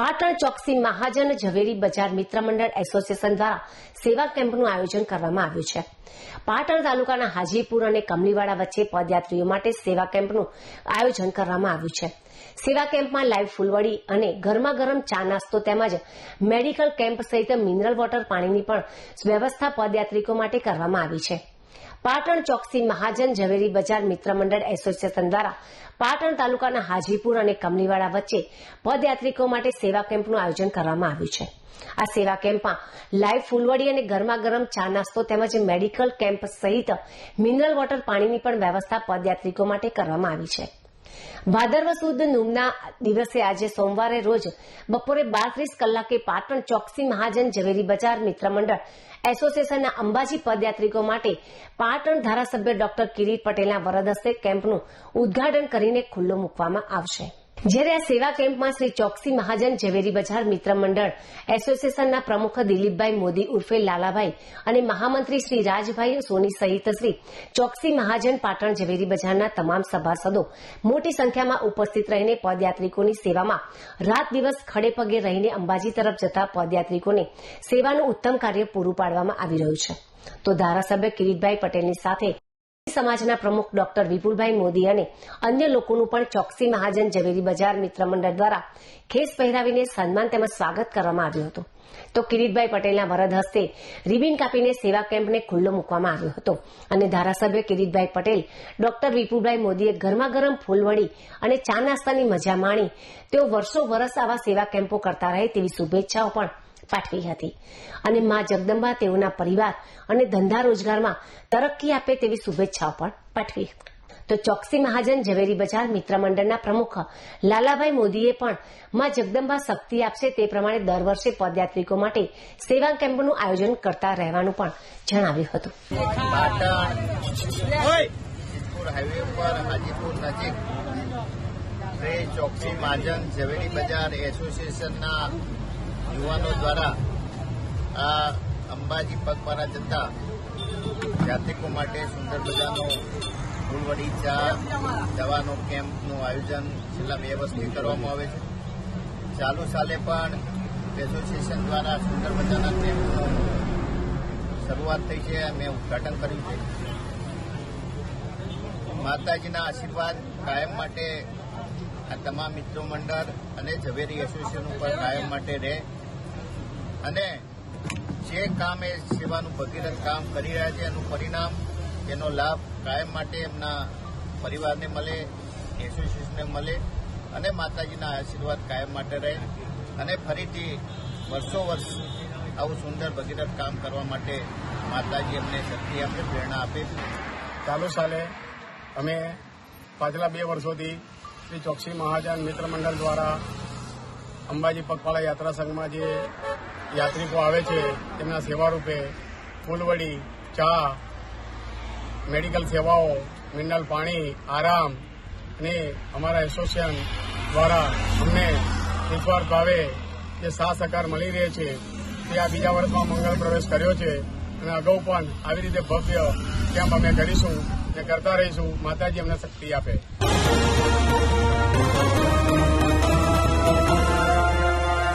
પાટણ ચોકસી મહાજન ઝવેરી બજાર મિત્ર મંડળ એસોસિએશન દ્વારા સેવા કેમ્પનું આયોજન કરવામાં આવ્યું છે. પાટણ તાલુકાના હાજીપુર અને કમલીવાડા વચ્ચે પદયાત્રીઓ માટે સેવા કેમ્પનું આયોજન કરવામાં આવ્યું છે. સેવા કેમ્પમાં લાઈવ ફૂલવડી અને ગરમા ગરમ ચા નાસ્તો તેમજ મેડિકલ કેમ્પ સહિત મિનરલ વોટર પાણીની પણ વ્યવસ્થા પદયાત્રિકો માટે કરવામાં આવી છે. પાટણ ચોકસી મહાજન ઝવેરી બજાર મિત્ર મંડળ એસોસિએશન દ્વારા પાટણ તાલુકાના હાજીપુર અને કમલીવાડા વચ્ચે પદયાત્રિકો માટે સેવા કેમ્પનું આયોજન કરવામાં આવ્યું છે. આ સેવા કેમ્પમાં લાઈવ ફૂલવડી અને ગરમા ગરમ ચા નાસ્તો તેમજ મેડિકલ કેમ્પ સહિત મિનરલ વોટર પાણીની પણ વ્યવસ્થા પદયાત્રિકો માટે કરવામાં આવી છે. ભાદરવ સુદ નુમના દિવસે આજે સોમવારે રોજ બપોરે બાત્રીસ કલાકે પાટણ ચોકસી મહાજન ઝવેરી બજાર મિત્ર મંડળ એસોસિએશનના અંબાજી પદયાત્રિકો માટે પાટણ ધારાસભ્ય ડોક્ટર કિરીટ પટેલના વરદ હસ્તે કેમ્પનું ઉદઘાટન કરીને ખુલ્લો મૂકવામાં આવશે. જ્યારે આ સેવા કેમ્પમાં શ્રી ચોકસી મહાજન ઝવેરી બજાર મિત્ર મંડળ એસોસિએશનના પ્રમુખ દિલીપભાઈ મોદી ઉર્ફે લાલાભાઈ અને મહામંત્રી શ્રી રાજભાઈ સોની સહિત શ્રી ચોકસી મહાજન પાટણ ઝવેરી બજારના તમામ સભાસદો મોટી સંખ્યામાં ઉપસ્થિત રહીને પદયાત્રિકોની સેવામાં રાત દિવસ ખડે પગે રહીને અંબાજી તરફ જતા પદયાત્રિકોને સેવાનું ઉત્તમ કાર્ય પૂરું પાડવામાં આવી રહ્યું છે. તો ધારાસભ્ય કિરીટભાઈ પટેલની સાથે સમાજના પ્રમુખ ડોક્ટર વિપુલભાઈ મોદી અને અન્ય લોકોનું પણ ચોકસી મહાજન ઝવેરી બજાર મિત્ર મંડળ દ્વારા ખેસ પહેરાવીને સન્માન તેમજ સ્વાગત કરવામાં આવ્યું હતું. તો કિરીટભાઈ પટેલના વરદ હસ્તે રિબિન કાપીને સેવા કેમ્પને ખુલ્લો મૂકવામાં આવ્યો હતો અને ધારાસભ્ય કિરીટભાઈ પટેલ, ડોક્ટર વિપુલભાઈ મોદીએ ગરમા ગરમ ફૂલવડી અને ચા નાસ્તાની મજા માણી, તેઓ વર્ષો વર્ષ આવા સેવા કેમ્પો કરતા રહે તેવી શુભેચ્છાઓ પણ પાઠવી હતી. અને મા જગદંબા તેઓના પરિવાર અને ધંધા રોજગારમાં તરક્કી આપે તેવી શુભેચ્છાઓ પણ પાઠવી. તો ચોકસી મહાજન ઝવેરી બજાર મિત્ર મંડળના પ્રમુખ લાલાભાઈ મોદીએ પણ મા જગદંબા શક્તિ આપશે તે પ્રમાણે દર વર્ષે પદયાત્રિકો માટે સેવા કેમ્પનું આયોજન કરતા રહેવાનું પણ જણાવ્યું હતું. હાઈવે મહાજન ઝવેરી બજાર એસોસિએશનના યુવાનો દ્વારા આ અંબાજી પગપારા જતા યાત્રિકો માટે સુંદર મજાનો ફૂલવડી ચા, દવાનો કેમ્પનું આયોજન છેલ્લા બે વર્ષથી કરવામાં આવે છે. ચાલુ સાલે પણ એસોસિએશન દ્વારા સુંદર મજાના કેમ્પનું શરૂઆત થઈ છે મેં ઉદઘાટન કર્યું છે. માતાજીના આશીર્વાદ કાયમ માટે આ તમામ મિત્રો મંડળ અને ઝવેરી એસોસિએશન ઉપર કાયમ માટે રહે. અને જે કામ એ સેવાનું ભગીરથ કામ કરી રહ્યા છે, એનું પરિણામ, એનો લાભ કાયમ માટે એમના પરિવારને મળે એસોસિએશનને મળે અને માતાજીના આશીર્વાદ કાયમ માટે રહે અને ફરીથી વર્ષો વર્ષ આવું સુંદર ભગીરથ કામ કરવા માટે માતાજી અમને શક્તિ આપે, પ્રેરણા આપે. ચાલુ સાલે, અમે પાછલા બે વર્ષોથી શ્રી ચોકસી મહાજન મિત્ર મંડળ દ્વારા અંબાજી પગપાળા યાત્રા સંઘમાં જે યાત્રિકો આવે છે, તેમના સેવા રૂપે ફૂલવડી, ચા, મેડિકલ સેવાઓ, મિનરલ પાણી, આરામ અને અમારા એસોસિએશન દ્વારા અમને નિસ્વાર્થ ભાવે જે સાથ સહકાર મળી રહે છે, તે આ બીજા વર્ષમાં મંગળ પ્રવેશ કર્યો છે અને અગાઉ પણ આવી રીતે ભવ્ય કેમ્પ અમે કરીશું ને કરતા રહીશું. માતાજી અમને શક્તિ આપે.